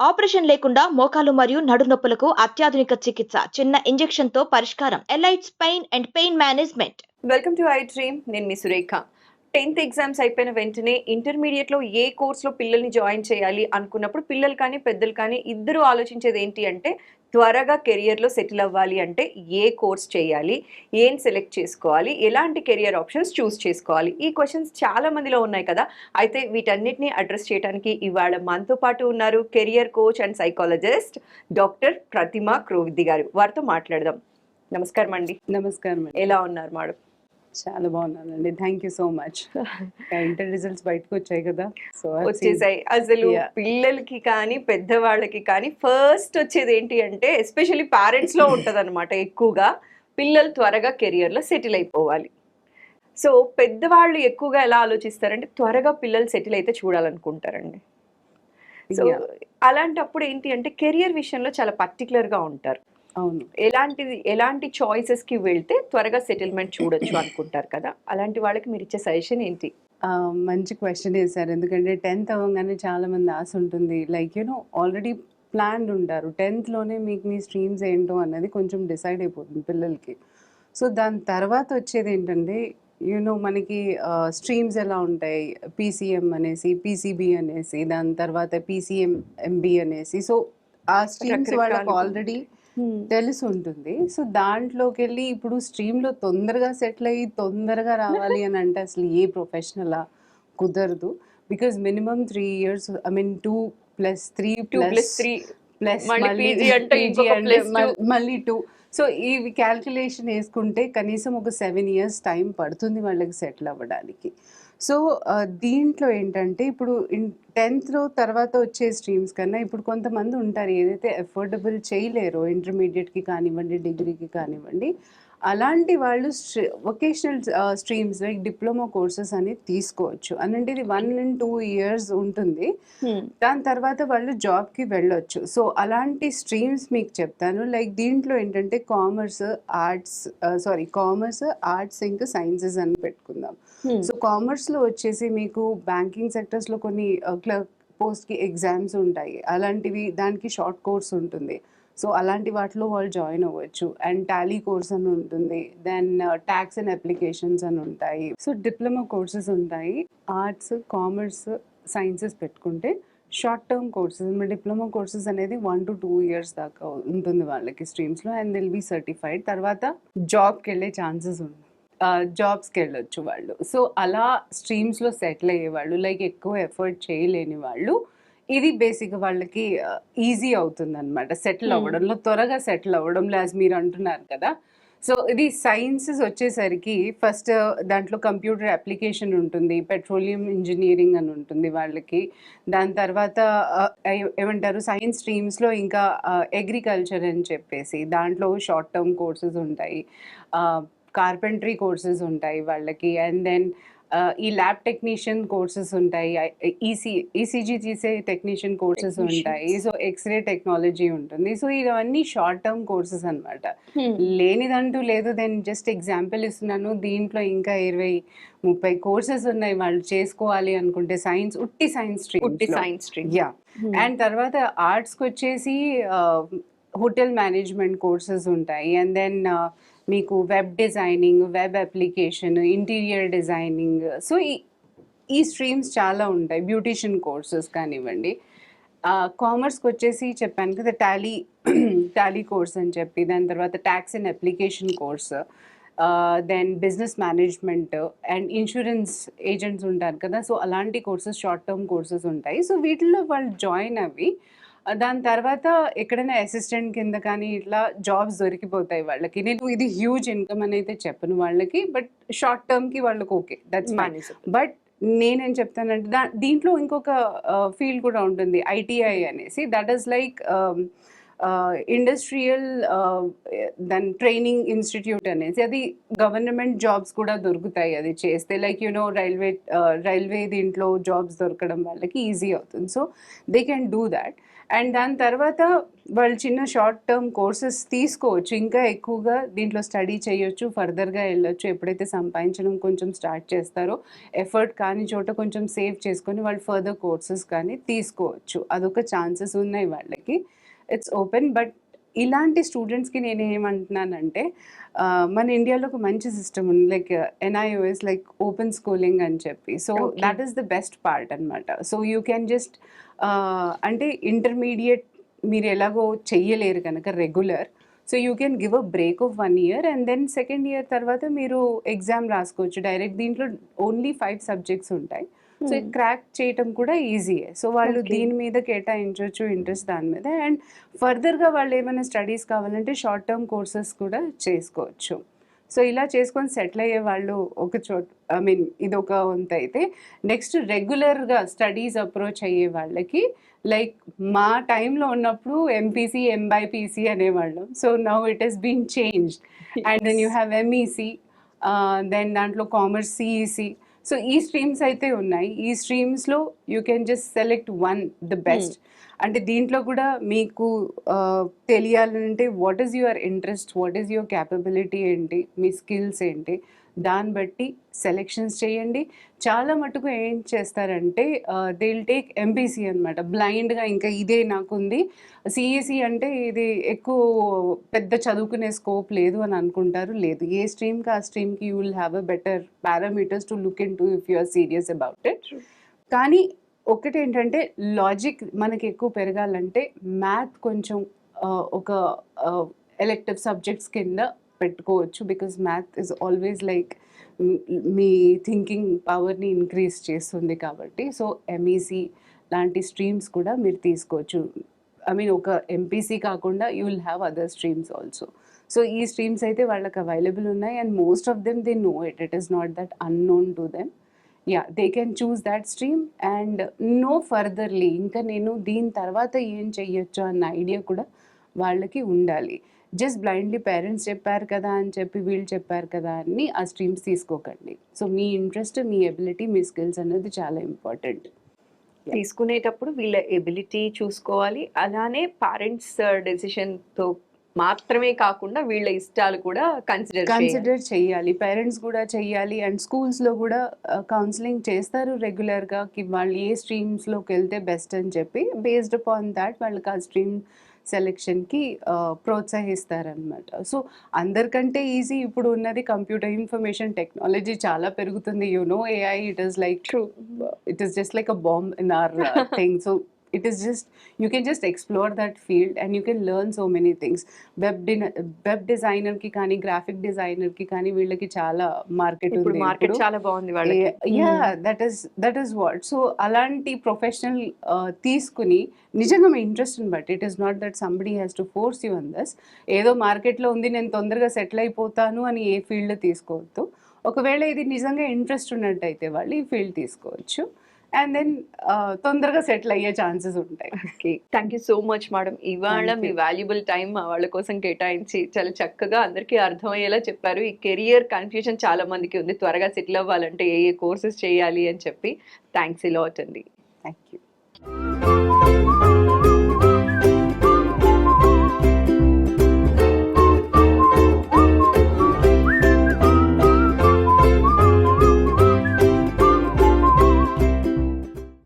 Operation లేకుండా మోకాలు మరియు నడునొప్పులకు అత్యాధునిక చికిత్స. చిన్న ఇంజెక్షన్తో పరిష్కారం. Elites pain and pain management. Welcome to I dream. నేను మీ సురేఖ. టెన్త్ ఎగ్జామ్స్ అయిపోయిన వెంటనే ఇంటర్మీడియట్లో ఏ కోర్స్లో పిల్లల్ని జాయిన్ చేయాలి అనుకున్నప్పుడు పిల్లలు కానీ పెద్దలు కానీ ఇద్దరు ఆలోచించేది ఏంటి అంటే త్వరగా కెరియర్లో సెటిల్ అవ్వాలి అంటే ఏ కోర్స్ చేయాలి ఏం సెలెక్ట్ చేసుకోవాలి ఎలాంటి కెరియర్ ఆప్షన్స్ చూస్ చేసుకోవాలి. ఈ క్వశ్చన్స్ చాలా మందిలో ఉన్నాయి కదా. అయితే వీటన్నిటిని అడ్రస్ చేయడానికి ఇవాళ మనతో పాటు ఉన్నారు career coach and psychologist doctor Pratima Kroviddi గారు. వారితో మాట్లాడదాం. నమస్కారం అండి నమస్కారం ఎలా ఉన్నారు మేడం? చాలా బాగున్నానండి. Thank you so much inter results బయటకు వచ్చాయి కదా. సో వచ్చేసాయి. అసలు. పిల్లలకి కానీ పెద్దవాళ్ళకి కానీ ఫస్ట్ వచ్చేది ఏంటి అంటే ఎస్పెషల్లీ పేరెంట్స్లో ఉంటది అనమాట ఎక్కువగా. పిల్లలు త్వరగా కెరియర్లో సెటిల్ అయిపోవాలి. సో పెద్దవాళ్ళు ఎక్కువగా ఎలా ఆలోచిస్తారంటే త్వరగా పిల్లలు సెటిల్ అయితే చూడాలనుకుంటారండి. సో అలాంటప్పుడు ఏంటి అంటే కెరియర్ విషయంలో చాలా పర్టికులర్గా ఉంటారు. అవును. ఎలాంటి ఎలాంటి చాయిసెస్కి వెళ్తే త్వరగా సెటిల్మెంట్ చూడొచ్చు అనుకుంటారు కదా. అలాంటి వాళ్ళకి మీరు ఇచ్చే సజెషన్ ఏంటి? మంచి క్వశ్చన్ వేశారు ఎందుకంటే టెన్త్ అవ్వగానే చాలా మంది ఆశ ఉంటుంది. లైక్ యూనో ఆల్రెడీ ప్లాన్డ్ ఉంటారు. టెన్త్లోనే మీకు మీ స్ట్రీమ్స్ ఏంటో అన్నది కొంచెం డిసైడ్ అయిపోతుంది పిల్లలకి. సో దాని తర్వాత వచ్చేది ఏంటంటే యూనో మనకి స్ట్రీమ్స్ ఎలా ఉంటాయి? పీసీఎం అనేసి పీసీబీ అనేసి దాని తర్వాత పీసీఎం ఎంబీ అనేసి. సో ఆ స్ట్రీమ్స్ వాళ్ళకి. ఆల్రెడీ తెలిసి ఉంటుంది సో దాంట్లోకి వెళ్ళి ఇప్పుడు స్ట్రీమ్లో తొందరగా సెటిల్ అయ్యి తొందరగా రావాలి అని అంటే అసలు ఏ ప్రొఫెషనల్ కుదరదు. Because minimum three years I mean two plus three plus three plus. మళ్ళీ టూ సో ఈ క్యాల్కులేషన్ వేసుకుంటే కనీసం ఒక సెవెన్ ఇయర్స్ టైం పడుతుంది వాళ్ళకి సెటిల్ అవ్వడానికి. సో దీంట్లో ఏంటంటే ఇప్పుడు టెన్త్లో తర్వాత వచ్చే స్ట్రీమ్స్ కన్నా ఇప్పుడు కొంతమంది ఉంటారు ఏదైతే అఫోర్డబుల్ చేయలేరో ఇంటర్మీడియట్కి కానివ్వండి డిగ్రీకి కానివ్వండి అలాంటి వాళ్ళు vocational streams like diploma courses అనేది తీసుకోవచ్చు. అనంటే ఇది వన్ అండ్ టూ ఇయర్స్ ఉంటుంది. దాని తర్వాత వాళ్ళు జాబ్కి వెళ్ళొచ్చు. సో అలాంటి స్ట్రీమ్స్ మీకు చెప్తాను. లైక్ దీంట్లో ఏంటంటే commerce arts sorry commerce arts ఇంకా సైన్సెస్ అని పెట్టుకుందాం. సో కామర్స్లో వచ్చేసి మీకు బ్యాంకింగ్ సెక్టర్స్లో కొన్ని క్లర్క్ పోస్ట్కి ఎగ్జామ్స్ ఉంటాయి. అలాంటివి దానికి షార్ట్ కోర్స్ ఉంటుంది. సో అలాంటి వాటిలో వాళ్ళు జాయిన్ అవ్వచ్చు. అండ్ టాలీ కోర్స్ అని ఉంటుంది. దెన్ ట్యాక్స్ అండ్ అప్లికేషన్స్ అని ఉంటాయి. సో డిప్లొమా కోర్సెస్ ఉంటాయి. ఆర్ట్స్ కామర్స్ సైన్సెస్ పెట్టుకుంటే short term courses diploma courses అనేది వన్ టు టూ ఇయర్స్ దాకా ఉంటుంది వాళ్ళకి స్ట్రీమ్స్లో. And they'll be certified. తర్వాత జాబ్కి వెళ్ళే ఛాన్సెస్ ఉన్నాయి జాబ్స్కి వెళ్ళొచ్చు వాళ్ళు. సో అలా స్ట్రీమ్స్లో సెటిల్ అయ్యేవాళ్ళు లైక్ ఎక్కువ ఎఫర్ట్ చేయలేని వాళ్ళు ఇది బేసిక్ వాళ్ళకి ఈజీ అవుతుంది అనమాట సెటిల్ Hmm. అవ్వడంలో త్వరగా సెటిల్ అవ్వడంలో యాజ్ మీరు అంటున్నారు కదా. సో ఇది సైన్సెస్ వచ్చేసరికి ఫస్ట్ దాంట్లో కంప్యూటర్ అప్లికేషన్ ఉంటుంది పెట్రోలియం ఇంజనీరింగ్ అని ఉంటుంది వాళ్ళకి. దాని తర్వాత ఏమంటారు సైన్స్ స్ట్రీమ్స్లో ఇంకా అగ్రికల్చర్ అని చెప్పేసి దాంట్లో షార్ట్ టర్మ్ కోర్సెస్ ఉంటాయి కార్పెంటరీ కోర్సెస్ ఉంటాయి వాళ్ళకి. అండ్ దెన్ ఈ ల్యాబ్ టెక్నీషియన్ కోర్సెస్ ఉంటాయి. ఈసీ ఈసీజీ తీసే టెక్నీషియన్ కోర్సెస్ ఉంటాయి. సో ఎక్స్రే టెక్నాలజీ ఉంటుంది. సో ఇవన్నీ షార్ట్ టర్మ్ కోర్సెస్ అన్నమాట. లేనిదంటూ లేదు. దెన్ జస్ట్ ఎగ్జాంపుల్ ఇస్తున్నాను. దీంట్లో ఇంకా ఇరవై ముప్పై కోర్సెస్ ఉన్నాయి. వాళ్ళు చేసుకోవాలి అనుకుంటే సైన్స్ ఉట్టి science stream science stream yeah and తర్వాత ఆర్ట్స్కి వచ్చేసి హోటల్ మేనేజ్మెంట్ కోర్సెస్ ఉంటాయి. అండ్ దెన్ uh, మీకు web designing web application interior designing. So ఈ ఈ స్ట్రీమ్స్ చాలా ఉంటాయి. బ్యూటిషియన్ కోర్సెస్ కానివ్వండి. కామర్స్కి వచ్చేసి చెప్పాను కదా టాలీ టాలీ కోర్స్ అని చెప్పి దాని తర్వాత tax and application course then business management and insurance agents ఉంటారు కదా. సో అలాంటి కోర్సెస్ షార్ట్ టర్మ్ కోర్సెస్ ఉంటాయి. సో వీటిల్లో వాళ్ళు జాయిన్ అవి దాని తర్వాత ఎక్కడైనా అసిస్టెంట్ కింద కానీ ఇట్లా జాబ్స్ దొరికిపోతాయి వాళ్ళకి. నేను ఇది హ్యూజ్ ఇన్కమ్ అని అయితే చెప్పను వాళ్ళకి బట్ షార్ట్ టర్మ్కి వాళ్ళకి ఓకే దట్స్ ఫైన్ బట్ నేనేం చెప్తానంటే దా దీంట్లో ఇంకొక ఫీల్డ్ కూడా ఉంటుంది ఐటీఐ అనేసి. దట్ ఈస్ లైక్ ఇండస్ట్రియల్ దాని ట్రైనింగ్ ఇన్స్టిట్యూట్ అనేసి. అది గవర్నమెంట్ జాబ్స్ కూడా దొరుకుతాయి అది చేస్తే. Like you know railway railway దీంట్లో జాబ్స్ దొరకడం వాళ్ళకి ఈజీ అవుతుంది. So they can do that and దాని తర్వాత వాళ్ళు చిన్న షార్ట్ టర్మ్ కోర్సెస్ తీసుకోవచ్చు. ఇంకా ఎక్కువగా దీంట్లో స్టడీ చేయొచ్చు ఫర్దర్గా వెళ్ళొచ్చు. ఎప్పుడైతే సంపాదించడం కొంచెం స్టార్ట్ చేస్తారో ఎఫర్ట్ కాని చోట కొంచెం సేవ్ చేసుకొని వాళ్ళు ఫర్దర్ కోర్సెస్ కానీ తీసుకోవచ్చు. అదొక ఛాన్సెస్ ఉన్నాయి వాళ్ళకి. ఇట్స్ ఓపెన్ బట్ ఇలాంటి స్టూడెంట్స్కి నేను ఏమంటున్నానంటే మన ఇండియాలో ఒక మంచి సిస్టమ్ ఉంది like NIOS like open schooling అని చెప్పి. So. That is the best part అనమాట సో యూ క్యాన్ జస్ట్ అంటే ఇంటర్మీడియట్ మీరు ఎలాగో చెయ్యలేరు కనుక regular so you can give a break of one year and then second year తర్వాత మీరు ఎగ్జామ్ రాసుకోవచ్చు. డైరెక్ట్ దీంట్లో ఓన్లీ ఫైవ్ సబ్జెక్ట్స్ ఉంటాయి. సో క్రాక్ చేయటం కూడా ఈజీయే సో వాళ్ళు. దీని మీద కేటాయించవచ్చు ఇంట్రెస్ట్ దాని మీద. అండ్ ఫర్దర్గా వాళ్ళు ఏమైనా స్టడీస్ కావాలంటే షార్ట్ టర్మ్ కోర్సెస్ కూడా చేసుకోవచ్చు. సో ఇలా చేసుకొని సెటిల్ అయ్యే వాళ్ళు ఒక చోట ఐ మీన్ ఇది ఒక వంత అయితే. నెక్స్ట్ రెగ్యులర్గా స్టడీస్ అప్రోచ్ అయ్యే వాళ్ళకి లైక్ మా టైంలో ఉన్నప్పుడు MPC MBiPC అనేవాళ్ళం. So now it has been change and then you have MEC then దాంట్లో కామర్స్ సిఈసి సో ఈ స్ట్రీమ్స్ అయితే ఉన్నాయి. ఈ స్ట్రీమ్స్లో you can just select one the best అంటే దీంట్లో కూడా మీకు తెలియాలంటే what is your interest what is your capability ఏంటి మీ స్కిల్స్ ఏంటి దాన్ని బట్టి సెలెక్షన్స్ చేయండి. చాలా మటుకు ఏం చేస్తారంటే దే విల్ టేక్ ఎంపీసీ అనమాట బ్లైండ్గా ఇంకా ఇదే నాకుంది. సిఈసి అంటే ఇది ఎక్కువ పెద్ద చదువుకునే స్కోప్ లేదు అని అనుకుంటారు. లేదు. ఏ స్ట్రీమ్కి ఆ స్ట్రీమ్కి you will have a better parameters to look into if you are serious about it. కానీ ఒకటి ఏంటంటే లాజిక్ మనకి ఎక్కువ పెరగాలంటే మ్యాథ్ కొంచెం ఒక ఎలెక్టివ్ సబ్జెక్ట్స్ కింద పెట్టుకోవచ్చు because math is always like me thinking పవర్ని ఇంక్రీజ్ చేస్తుంది కాబట్టి. సో ఎంఈసీ లాంటి స్ట్రీమ్స్ కూడా మీరు తీసుకోవచ్చు. ఐ మీన్ ఒక ఎంపీసీ కాకుండా you will have other streams also so ఈ స్ట్రీమ్స్ అయితే వాళ్ళకి అవైలబుల్ ఉన్నాయి and most of them they know it it is not that unknown to them yeah they can choose that stream and no furtherly ఇంకా నేను దీని తర్వాత ఏం చెయ్యొచ్చు అన్న ఐడియా కూడా వాళ్ళకి ఉండాలి. జస్ట్ బ్లైండ్లీ పేరెంట్స్ చెప్పారు కదా అని చెప్పి వీళ్ళు చెప్పారు కదా అని ఆ స్ట్రీమ్స్ తీసుకోకండి. సో మీ ఇంట్రెస్ట్ మీ ఎబిలిటీ మీ స్కిల్స్ అనేది చాలా ఇంపార్టెంట్ తీసుకునేటప్పుడు వీళ్ళ ఎబిలిటీ చూసుకోవాలి. అలానే పేరెంట్స్ డెసిషన్తో మాత్రమే కాకుండా వీళ్ళ ఇష్టాలు కూడా కన్సిడర్ కన్సిడర్ చేయాలి. పేరెంట్స్ కూడా చేయాలి. అండ్ స్కూల్స్లో కూడా కౌన్సిలింగ్ చేస్తారు రెగ్యులర్గా కి వాళ్ళు ఏ స్ట్రీమ్స్లోకి వెళ్తే బెస్ట్ అని చెప్పి బేస్డ్ అపాన్ దాట్ వాళ్ళకి ఆ స్ట్రీమ్ సెలెక్షన్కి ప్రోత్సహిస్తారనమాట సో అందరికంటే ఈజీ ఇప్పుడు ఉన్నది కంప్యూటర్ ఇన్ఫర్మేషన్ టెక్నాలజీ చాలా పెరుగుతుంది. You know AI it is like is just like a bomb in our uh, thing so it is just you can just explore that field and you can learn so many things. Web din- web designer కి కానీ graphic డిజైనర్కి కానీ వీళ్ళకి చాలా market ఉంది. Market. చాలా బాగుంది వాళ్ళకి. Yeah that is that is what so అలాంటి ప్రొఫెషనల్ తీసుకుని నిజంగా మీ ఇంట్రెస్ట్ని బట్టి it is not that somebody has to force you on this ఏదో మార్కెట్లో ఉంది నేను తొందరగా సెటిల్ అయిపోతాను అని ఏ ఫీల్డ్ తీసుకోవద్దు. ఒకవేళ ఇది నిజంగా ఇంట్రెస్ట్ ఉన్నట్టయితే వాళ్ళు ఈ ఫీల్డ్ తీసుకోవచ్చు. అండ్ దెన్ తొందరగా సెటిల్ అయ్యే ఛాన్సెస్ ఉంటాయి. Okay thank you so much madam ఇవాళ మీ. వాల్యుబుల్ టైం వాళ్ళ కోసం కేటాయించి చాలా చక్కగా అందరికీ అర్థమయ్యేలా చెప్పారు. ఈ కెరియర్ కన్ఫ్యూజన్ చాలా మందికి ఉంది. త్వరగా సెటిల్ అవ్వాలంటే ఏ ఏ కోర్సెస్ చేయాలి అని చెప్పి. థ్యాంక్స్ ఇలాట్ అండి. Thank you